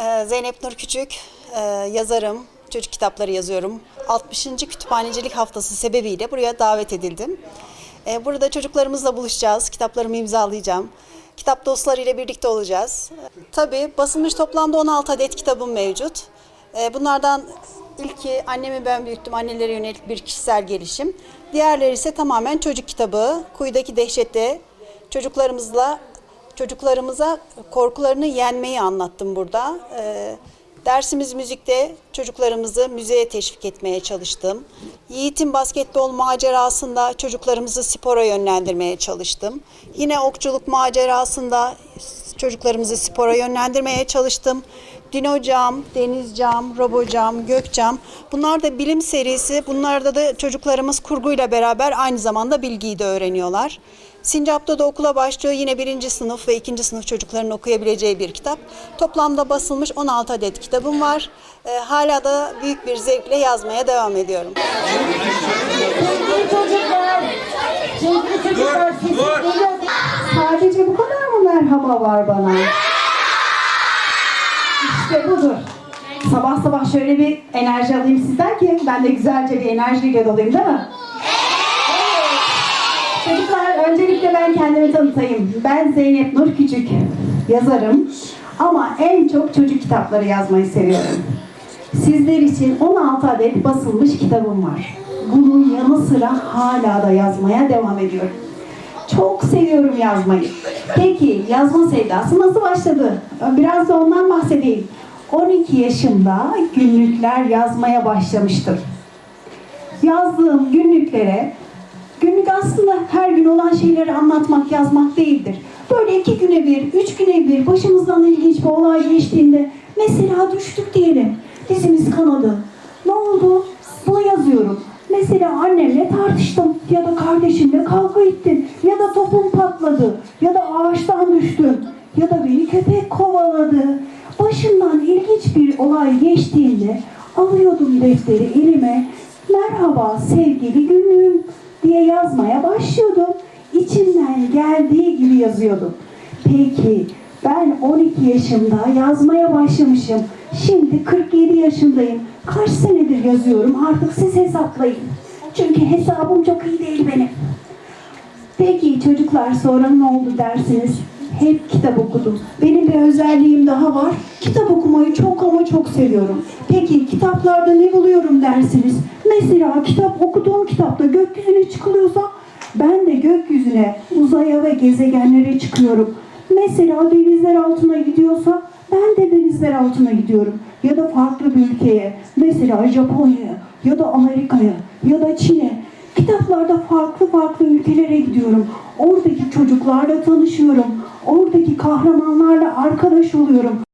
Ee, Zeynep Nur Küçük, e, yazarım, çocuk kitapları yazıyorum. 60. Kütüphanecilik Haftası sebebiyle buraya davet edildim. Ee, Burada çocuklarımızla buluşacağız, kitaplarımı imzalayacağım. Kitap dostları ile birlikte olacağız. Tabii basılmış toplamda 16 adet kitabım mevcut. Ee, Bunlardan ilki annemi ben büyüttüm, annelere yönelik bir kişisel gelişim. Diğerleri ise tamamen çocuk kitabı. Kuyudaki Dehşet'te çocuklarımızla çocuklarımıza korkularını yenmeyi anlattım burada. Ee, dersimiz müzikte çocuklarımızı müziğe teşvik etmeye çalıştım. Yiğit'in basketbol macerasında çocuklarımızı spora yönlendirmeye çalıştım. Yine okçuluk macerasında çocuklarımızı spora yönlendirmeye çalıştım. Dinocam, Denizcam, Robocam, Gökcam. Bunlar da bilim serisi. Bunlarda da çocuklarımız kurguyla beraber aynı zamanda bilgiyi de öğreniyorlar. Sincap'ta da okula başlıyor. Yine birinci sınıf ve ikinci sınıf çocukların okuyabileceği bir kitap. Toplamda basılmış 16 adet kitabım var. Ee, hala da büyük bir zevkle yazmaya devam ediyorum. Sevgili çocuklar, çocuklar sesim geliyor. Sadece bu kadar mı merhaba var bana? İşte budur. Sabah sabah şöyle bir enerji alayım sizden ki ben de güzelce bir enerjiyle dolayım değil mi? Evet. Çocuklar öncelikle ben kendimi tanıtayım. Ben Zeynep Nur Küçük, yazarım. Ama en çok çocuk kitapları yazmayı seviyorum. Sizler için 16 adet basılmış kitabım var. Bunun yanı sıra hala da yazmaya devam ediyorum. Çok seviyorum yazmayı. Peki yazma sevdası nasıl başladı? Biraz da ondan bahsedeyim. 12 yaşımda günlükler yazmaya başlamıştım. Yazdığım günlüklere şeyleri anlatmak, yazmak değildir. Böyle iki güne bir, üç güne bir başımızdan ilginç bir olay geçtiğinde mesela düştük diyelim. Dizimiz kanadı. Ne oldu? Bunu yazıyorum. Mesela annemle tartıştım ya da kardeşimle kavga ettim ya da topum patladı ya da ağaçtan düştüm ya da beni köpek kovaladı. Başımdan ilginç bir olay geçtiğinde alıyordum defteri elime. Merhaba sevgili günlüğüm diye yazmaya başlıyordum. İçimden geldiği gibi yazıyordum. Peki ben 12 yaşımda yazmaya başlamışım. Şimdi 47 yaşındayım. Kaç senedir yazıyorum artık siz hesaplayın. Çünkü hesabım çok iyi değil benim. Peki çocuklar sonra ne oldu dersiniz? Hep kitap okudum. Benim bir özelliğim daha var. Kitap okumayı çok ama çok seviyorum. Peki kitaplarda ne buluyorum dersiniz? Mesela kitap okuduğum kitapta gökyüzüne çıkılıyorsa ben de gökyüzüne, uzaya ve gezegenlere çıkıyorum. Mesela denizler altına gidiyorsa ben de denizler altına gidiyorum. Ya da farklı bir ülkeye, mesela Japonya'ya ya da Amerika'ya ya da Çin'e. Kitaplarda farklı farklı ülkelere gidiyorum. Oradaki çocuklarla tanışıyorum. Oradaki kahramanlarla arkadaş oluyorum.